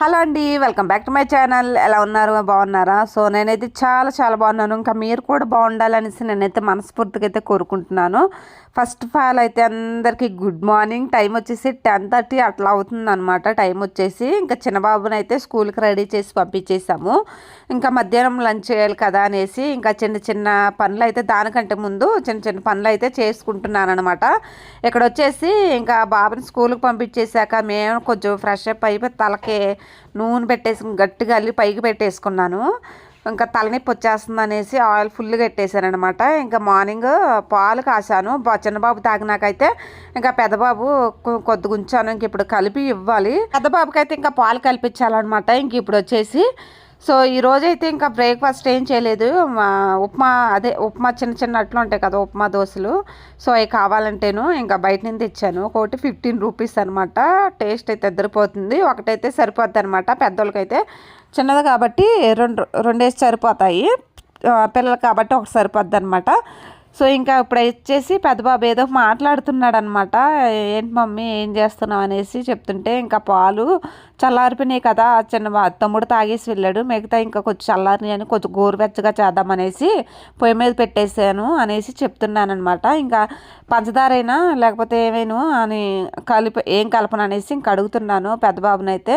Hello అండి welcome back to my channel. ఎలా ఉన్నారు? బాగున్నారా? సో నేనైతే చాలా చాలా బాగున్నాను. ఇంకా మీరు కూడా బాగుండాలనేసి నేనైతే మనస్ఫూర్తిగా అయితే కోరుకుంటున్నాను. ఫస్ట్ ఆఫ్ ఆల్ అయితే అందరికీ గుడ్ మార్నింగ్. టైం వచ్చేసి టెన్ థర్టీ అట్లా అవుతుంది అనమాట టైం వచ్చేసి ఇంకా చిన్నబాబుని అయితే స్కూల్కి రెడీ చేసి పంపించేసాము. ఇంకా మధ్యాహ్నం లంచ్ చేయాలి కదా అనేసి ఇంకా చిన్న చిన్న పనులు అయితే దానికంటే ముందు చిన్న చిన్న పనులు అయితే చేసుకుంటున్నాను అనమాట ఇక్కడ వచ్చేసి ఇంకా బాబుని స్కూల్కి పంపించేశాక మేము కొంచెం ఫ్రెష్ అప్ అయిపోయి తలకే నూనె పెట్టేసి గట్టిగా అల్లి పైకి పెట్టేసుకున్నాను. ఇంకా తలనొప్పి వచ్చేస్తుంది అనేసి ఆయిల్ ఫుల్గా పెట్టేశాను అనమాట ఇంకా మార్నింగ్ పాలు కాశాను. చిన్నబాబు తాగినాకైతే ఇంకా పెద్దబాబు కొ- కొద్దిగా ఉంచాను. ఇంక ఇప్పుడు కలిపి ఇవ్వాలి. పెద్దబాబుకి అయితే ఇంకా పాలు కల్పించాలన్నమాట. ఇంక ఇప్పుడు వచ్చేసి సో ఈ రోజైతే ఇంకా బ్రేక్ఫాస్ట్ ఏం చేయలేదు. ఉప్మా అదే ఉప్మా చిన్న చిన్న అట్లు ఉంటాయి కదా ఉప్మా దోశలు. సో అవి కావాలంటేను ఇంకా బయట నుంచి తెచ్చాను. ఒకటి ఫిఫ్టీన్ రూపీస్ అనమాట టేస్ట్ అయితే ఎద్దరిపోతుంది. ఒకటైతే సరిపోద్ది అనమాట పెద్దోళ్ళకైతే. చిన్నది కాబట్టి రెండు రెండేసి సరిపోతాయి. పిల్లలు కాబట్టి ఒకటి సరిపోద్ది అనమాట సో ఇంకా ఇప్పుడు వచ్చేసి పెద్దబాబు ఏదో మాట్లాడుతున్నాడు అనమాట ఏంటి మమ్మీ ఏం చేస్తున్నావు? అనేసి చెప్తుంటే ఇంకా పాలు చల్లారిపోయినాయి కదా చిన్న తమ్ముడు తాగేసి వెళ్ళాడు. మిగతా ఇంకా కొంచెం చల్లారినాయి అని కొంచెం గోరువెచ్చగా చేద్దామనేసి పొయ్యి మీద పెట్టేశాను అనేసి చెప్తున్నాను అనమాట ఇంకా పంచదారైనా లేకపోతే ఏమైనా అని కలిపి ఏం కలపను అనేసి ఇంక అడుగుతున్నాను పెద్ద బాబునైతే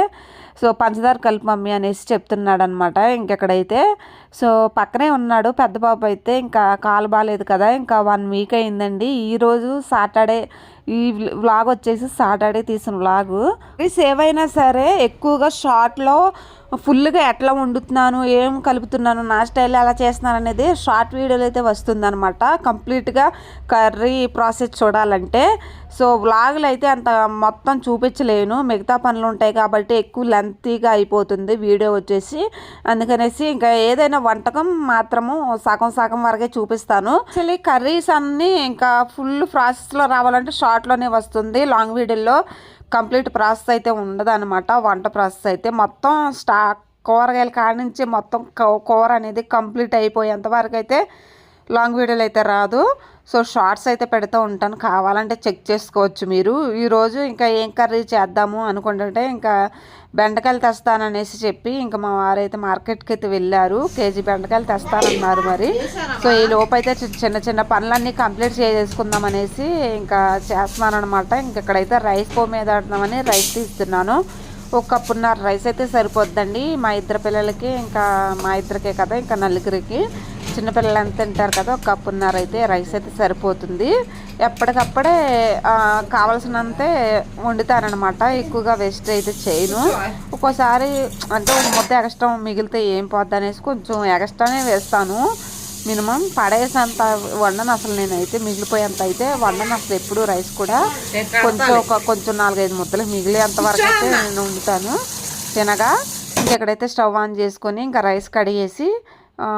సో పంచదార కలిపి మమ్మీ అనేసి చెప్తున్నాడు అనమాట ఇంకెక్కడైతే సో పక్కనే ఉన్నాడు పెద్ద బాబు అయితే ఇంకా కాలు బాగాలేదు కదా ఇంకా వన్ వీక్ అయిందండి. ఈరోజు సాటర్డే ఈ వ్లాగ్ వచ్చేసి సాటర్డే తీసిన వ్లాగు. సేవ్ అయినా సరే ఎక్కువగా షార్ట్లో ఫుల్గా ఎట్లా వండుతున్నాను ఏం కలుపుతున్నాను నా స్టైల్ ఎలా చేస్తున్నాను అనేది షార్ట్ వీడియోలు అయితే వస్తుందనమాట కంప్లీట్గా కర్రీ ప్రాసెస్ చూడాలంటే. సో వ్లాగులు అయితే అంత మొత్తం చూపించలేను. మిగతా పనులు ఉంటాయి కాబట్టి ఎక్కువ లెంతీగా అయిపోతుంది వీడియో వచ్చేసి. అందుకనేసి ఇంకా ఏదైనా వంటకం మాత్రము సగం సగం వరకే చూపిస్తాను. యాక్చువల్లీ కర్రీస్ అన్నీ ఇంకా ఫుల్ ప్రాసెస్లో రావాలంటే షార్ట్లోనే వస్తుంది. లాంగ్ వీడియోలో కంప్లీట్ ప్రాసెస్ అయితే ఉండదు అనమాట వంట ప్రాసెస్ అయితే మొత్తం స్టా కూరగాయల కాడ నుంచి మొత్తం కూర అనేది కంప్లీట్ అయిపోయేంత వరకు అయితే లాంగ్ వీడియోలు అయితే రాదు. సో షార్ట్స్ అయితే పెడుతూ ఉంటాను. కావాలంటే చెక్ చేసుకోవచ్చు మీరు. ఈరోజు ఇంకా ఏం కర్రీ చేద్దాము అనుకుంటుంటే ఇంకా బెండకాయలు తెస్తాననేసి చెప్పి ఇంకా మా వారైతే మార్కెట్కి అయితే వెళ్ళారు. కేజీ బెండకాయలు తెస్తానన్నారు మరి. సో ఈ లోపు అయితే చి- చిన్న చిన్న పనులన్నీ కంప్లీట్ చేసుకుందాం అనేసి ఇంకా చేస్తున్నానమాట ఇంకా ఇంక ఇక్కడైతే రైస్ పో మీద ఆడుతున్నామని రైస్ తీస్తున్నాను. ఒక కప్పున్నర రైస్ అయితే సరిపోద్దండి మా ఇద్దరు పిల్లలకి. ఇంకా మా ఇద్దరికే కదా ఇంకా నలుగురికి. చిన్నపిల్లలు ఎంత తింటారు కదా ఒక కప్పున్నర అయితే రైస్ అయితే సరిపోతుంది. ఎప్పటికప్పుడే కావలసినంతే వండుతానమాట ఎక్కువగా వేస్ట్ అయితే చేయను. ఒక్కోసారి అంటే ఒక ముద్ద ఎగస్ట్రా మిగిలితే ఏం పోద్ది అనేసి కొంచెం ఎగస్ట్రానే వేస్తాను. మినిమం పడేసేంత వండను అసలు నేనైతే మిగిలిపోయేంత అయితే వండను అసలు ఎప్పుడు రైస్ కూడా. కొంచెం ఒక కొంచెం నాలుగైదు ముద్దలు మిగిలేంత వరకు అయితే నేను వండుతాను. తినగా ఇంకెక్కడైతే స్టవ్ ఆన్ చేసుకొని ఇంకా రైస్ కడిగేసి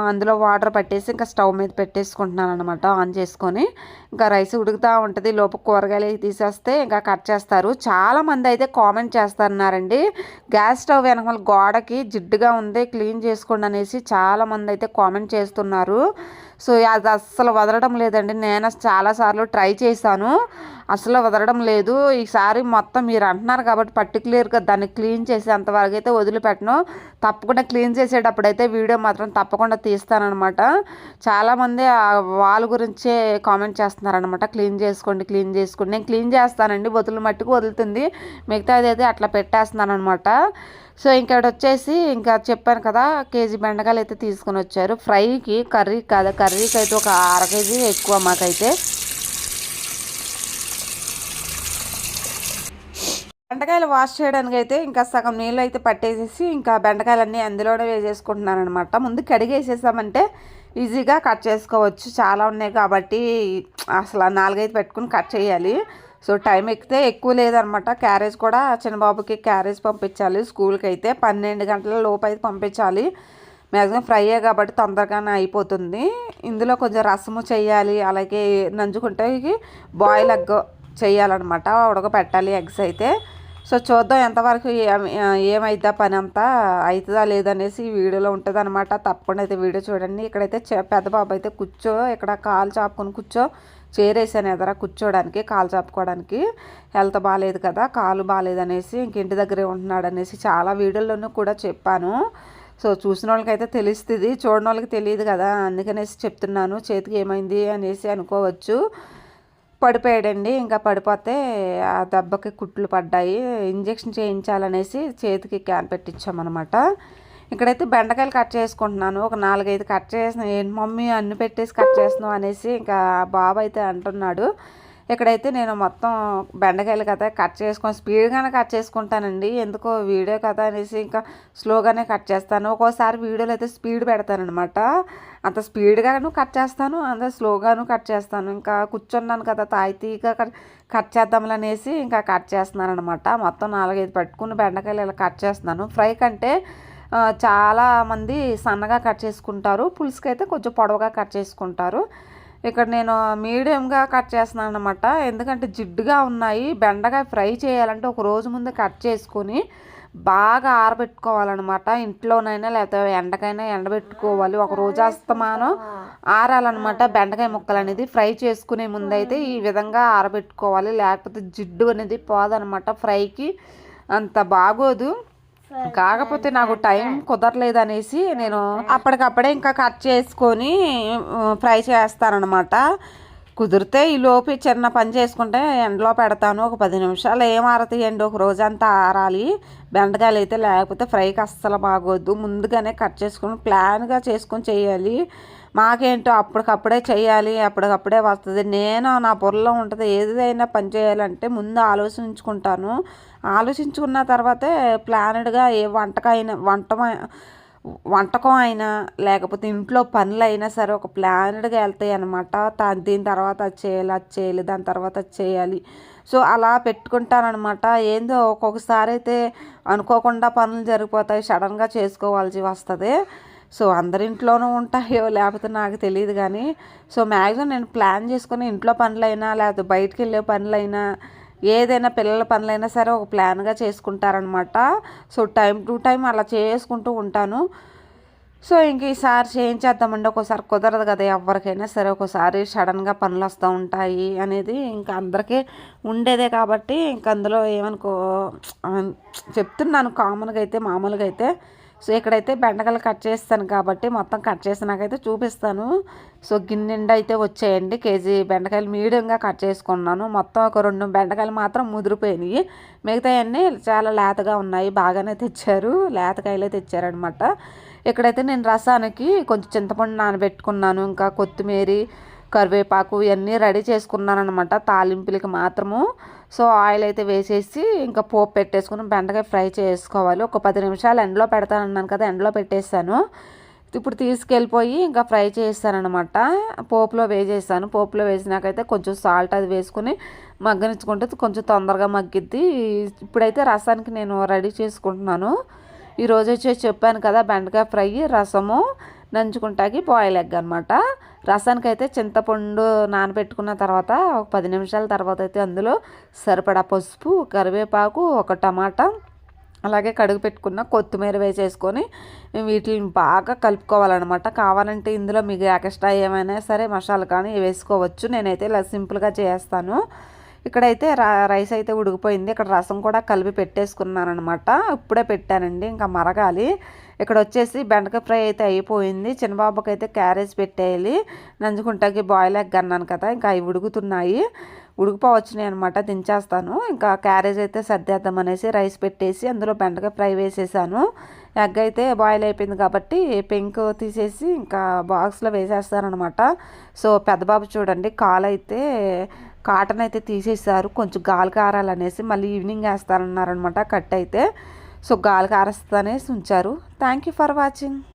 అందులో వాటర్ పట్టేసి ఇంకా స్టవ్ మీద పెట్టేసుకుంటున్నాను అనమాట ఆన్ చేసుకొని. ఇంకా రైస్ ఉడుకుతూ ఉంటుంది లోపు కూరగాయలు తీసేస్తే ఇంకా కట్ చేస్తారు. చాలా మంది అయితే కామెంట్ చేస్తున్నారండి గ్యాస్ స్టవ్ వెనకాల గోడకి జిడ్డుగా ఉంది క్లీన్ చేసుకోండి అనేసి చాలా మంది అయితే కామెంట్ చేస్తున్నారు. సో అది అస్సలు వదలడం లేదండి. నేను చాలాసార్లు ట్రై చేశాను. అసలు వదలడం లేదు. ఈసారి మొత్తం మీరు అంటున్నారు కాబట్టి పర్టికులర్గా దాన్ని క్లీన్ చేసేంతవరకు అయితే వదిలిపెట్టను. తప్పకుండా క్లీన్ చేసేటప్పుడు అయితే వీడియో మాత్రం తప్పకుండా తీస్తానన్నమాట. చాలామంది వాళ్ళ వాల్ గురించే కామెంట్ చేస్తున్నారనమాట క్లీన్ చేసుకోండి క్లీన్ చేసుకోండి. నేను క్లీన్ చేస్తానండి. వదులు మట్టుకు వదులుతుంది. మిగతాది అయితే అట్లా పెట్టేస్తున్నాను అనమాట సో ఇంకా వచ్చేసి ఇంకా చెప్పాను కదా కేజీ బెండకాయలు అయితే తీసుకొని వచ్చారు. ఫ్రైకి కర్రీ కాదు కర్రీకి అయితే ఒక అర కేజీ ఎక్కువ మాకైతే. బెండకాయలు వాష్ చేయడానికి అయితే ఇంకా సగం నీళ్ళు అయితే పట్టేసేసి ఇంకా బెండకాయలన్నీ అందులోనే వేసేసుకుంటున్నాను అనమాట ముందు కడిగేసేసామంటే ఈజీగా కట్ చేసుకోవచ్చు. చాలా ఉన్నాయి కాబట్టి అసలు నాలుగైదు పెట్టుకుని కట్ చేయాలి. సో టైం ఎక్కితే ఎక్కువ లేదనమాట. క్యారేజ్ కూడా చిన్నబాబుకి క్యారేజ్ పంపించాలి. స్కూల్కి అయితే పన్నెండు గంటల లోపు అయితే పంపించాలి మ్యాక్సిమం ఫ్రైయే కాబట్టి తొందరగానే అయిపోతుంది. ఇందులో కొంచెం రసము చేయాలి. అలాగే నంజుకుంటే బాయిల్ ఎగ్ చేయాలన్నమాట ఉడకపెట్టాలి ఎగ్స్ అయితే. సో చూద్దాం ఎంతవరకు ఏమైద్దా పని అంతా అవుతుందా లేదనేసి వీడియోలో ఉంటుంది అనమాట తప్పకుండా అయితే వీడియో చూడండి. ఇక్కడైతే పెద్ద బాబు అయితే కూర్చో. ఇక్కడ కాలు చాపుకొని కూర్చో. చేరేసాను ఎదర కూర్చోడానికి కాలు చాపుకోవడానికి. హెల్త్ బాగాలేదు కదా కాలు బాగాలేదు అనేసి ఇంటి దగ్గరే ఉంటున్నాడు అనేసి చాలా వీడియోల్లోనూ కూడా చెప్పాను. సో చూసిన వాళ్ళకైతే తెలుస్తుంది చూడని వాళ్ళకి తెలియదు కదా అందుకనేసి చెప్తున్నాను చేతికి ఏమైంది అనేసి అనుకోవచ్చు. పడిపోయాడండి ఇంకా పడిపోతే ఆ దెబ్బకి కుట్లు పడ్డాయి ఇంజెక్షన్ చేయించాలనేసి చేతికి క్యాన్ పెట్టించామన్నమాట. ఇక్కడైతే బెండకాయలు కట్ చేసుకుంటున్నాను. ఒక నాలుగైదు కట్ చేసిన ఏంటి మమ్మీ అన్ని పెట్టేసి కట్ చేస్తున్నావు అనేసి ఇంకా బాబు అయితే అంటున్నాడు. ఇక్కడైతే నేను మొత్తం బెండకాయలు కదా కట్ చేసుకొని స్పీడ్గానే కట్ చేసుకుంటానండి. ఎందుకో వీడియో కదా అనేసి ఇంకా స్లోగానే కట్ చేస్తాను. ఒక్కోసారి వీడియోలో అయితే స్పీడ్ పెడతానమాట అంత స్పీడ్గాను కట్ చేస్తాను అంత స్లోగాను కట్ చేస్తాను. ఇంకా కూర్చున్నాను కదా తాయితీగా కట్ చేద్దాంలనేసి ఇంకా కట్ చేస్తున్నాను అనమాట మొత్తం నాలుగైదు పట్టుకుని బెండకాయలు ఇలా కట్ చేస్తున్నాను. ఫ్రై కంటే చాలామంది సన్నగా కట్ చేసుకుంటారు. పులుసుకి అయితే కొంచెం పొడవుగా కట్ చేసుకుంటారు. ఇక్కడ నేను మీడియంగా కట్ చేస్తున్నాను అనమాట ఎందుకంటే జిడ్డుగా ఉన్నాయి. బెండకాయ ఫ్రై చేయాలంటే ఒక రోజు ముందు కట్ చేసుకొని బాగా ఆరబెట్టుకోవాలన్నమాట. ఇంట్లోనైనా లేకపోతే ఎండకైనా ఎండబెట్టుకోవాలి. ఒక రోజు అస్తమానం ఆరాలన్నమాట. బెండకాయ ముక్కలు అనేది ఫ్రై చేసుకునే ముందైతే ఈ విధంగా ఆరబెట్టుకోవాలి. లేకపోతే జిడ్డు అనేది పోదనమాట ఫ్రైకి అంత బాగోదు. కాకపోతే నాకు టైం కుదరలేదనేసి నేను అప్పటికప్పుడే ఇంకా కట్ చేసుకొని ఫ్రై చేస్తానమాట కుదిరితే ఈ లోపు చిన్న పని చేసుకుంటే ఎండలో పెడతాను. ఒక పది నిమిషాలు ఏం ఆరతాయండి ఒక రోజంతా ఆరాలి. బెండకాయలు అయితే లేకపోతే ఫ్రైకి అస్సలు బాగోద్దు ముందుగానే కట్ చేసుకుని ప్లాన్గా చేసుకొని చేయాలి. మాకేంటో అప్పటికప్పుడే చేయాలి అప్పటికప్పుడే వస్తుంది. నేను నా బుర్రలో ఉంటుంది. ఏదైనా పని చేయాలంటే ముందు ఆలోచించుకుంటాను. ఆలోచించుకున్న తర్వాతే ప్లానెడ్గా ఏ వంటకైనా వంట వంటకం అయినా లేకపోతే ఇంట్లో పనులు అయినా సరే ఒక ప్లానెడ్గా వెళ్తాయి అనమాట దీని తర్వాత అది చేయాలి అది చేయాలి దాని తర్వాత అది చేయాలి. సో అలా పెట్టుకుంటానమాట ఏందో ఒక్కొక్కసారి అయితే అనుకోకుండా పనులు జరిగిపోతాయి. సడన్గా చేసుకోవాల్సి వస్తుంది. సో అందరింట్లోనూ ఉంటాయో లేకపోతే నాకు తెలియదు కానీ సో మ్యాక్సిమం నేను ప్లాన్ చేసుకుని ఇంట్లో పనులైనా లేకపోతే బయటికి వెళ్ళే పనులైనా ఏదైనా పిల్లల పనులైనా సరే ఒక ప్లాన్గా చేసుకుంటారనమాట. సో టైం టు టైం అలా చేసుకుంటూ ఉంటాను. సో ఇంక ఈసారి చేయించేద్దామండి. ఒక్కోసారి కుదరదు కదా ఎవరికైనా సరే ఒక్కోసారి సడన్గా పనులు వస్తూ ఉంటాయి అనేది ఇంకా అందరికీ ఉండేదే కాబట్టి ఇంక అందులో ఏమనుకో చెప్తున్నాను కామన్గా అయితే మామూలుగా అయితే. సో ఇక్కడైతే బెండకాయలు కట్ చేస్తాను కాబట్టి మొత్తం కట్ చేసినాకైతే చూపిస్తాను. సో గిన్నెండు అయితే వచ్చాయండి. కేజీ బెండకాయలు మీడియంగా కట్ చేసుకున్నాను. మొత్తం ఒక రెండు బెండకాయలు మాత్రం ముదిరిపోయినాయి. మిగతాయన్నీ చాలా లేతగా ఉన్నాయి. బాగానే తెచ్చారు. లేతకాయలే తెచ్చారనమాట ఇక్కడైతే నేను రసానికి కొంచెం చింతపండు నానబెట్టుకున్నాను. ఇంకా కొత్తిమీర కరివేపాకు ఇవన్నీ రెడీ చేసుకున్నాను అనమాట తాలింపులకి మాత్రము. సో ఆయిల్ అయితే వేసేసి ఇంకా పోపు పెట్టేసుకుని బెండకాయ ఫ్రై చేసుకోవాలి. ఒక పది నిమిషాలు ఎండలో పెడతానన్నాను కదా ఎండలో పెట్టేస్తాను ఇప్పుడు తీసుకెళ్ళిపోయి ఇంకా ఫ్రై చేస్తానమాట పోపులో వేసేసాను. పోపులో వేసినాకైతే కొంచెం సాల్ట్ అది వేసుకుని మగ్గనించుకుంటే కొంచెం తొందరగా మగ్గిద్ది. ఇప్పుడైతే రసానికి నేను రెడీ చేసుకుంటున్నాను. ఈరోజు వచ్చి చెప్పాను కదా బెండకాయ ఫ్రై రసము నంచుకుంటాకి బాయిల్ ఎగ్ అనమాట రసానికి అయితే చింతపండు నానబెట్టుకున్న తర్వాత ఒక పది నిమిషాల తర్వాత అయితే అందులో సరిపడా పసుపు కరివేపాకు ఒక టమాటా అలాగే కడుగు పెట్టుకున్న కొత్తిమీర వేసేసుకొని వీటిని బాగా కలుపుకోవాలన్నమాట. కావాలంటే ఇందులో మీకు ఎక్స్ట్రా ఏమైనా సరే మసాలా కానీ వేసుకోవచ్చు. నేనైతే ఇలా సింపుల్గా చేస్తాను. ఇక్కడైతే రైస్ అయితే ఉడికిపోయింది. ఇక్కడ రసం కూడా కలిపి పెట్టేసుకున్నాను అనమాట ఇప్పుడే పెట్టానండి ఇంకా మరగాలి. ఇక్కడ వచ్చేసి బెండకాయ ఫ్రై అయితే అయిపోయింది. చిన్నబాబుకి అయితే క్యారేజ్ పెట్టేయాలి. నంజుకుంటాకి బాయిల్ ఎగ్ అన్నాను కదా ఇంకా అవి ఉడుకుతున్నాయి. ఉడికిపోవచ్చినాయి అనమాట దించేస్తాను. ఇంకా క్యారేజ్ అయితే సర్దేద్దాం అనేసి రైస్ పెట్టేసి అందులో బెండకాయ ఫ్రై వేసేసాను. ఎగ్ అయితే బాయిల్ అయిపోయింది కాబట్టి పెంక్ తీసేసి ఇంకా బాక్స్లో వేసేస్తానమాట సో పెద్ద బాబు చూడండి కాలు అయితే కాటన్ అయితే తీసేసారు కొంచెం గాలి కారాలనేసి మళ్ళీ ఈవినింగ్ వేస్తారన్నారనమాట కట్ అయితే. సో గాలి కారస్తానేసి ఉంచారు. Thank you for watching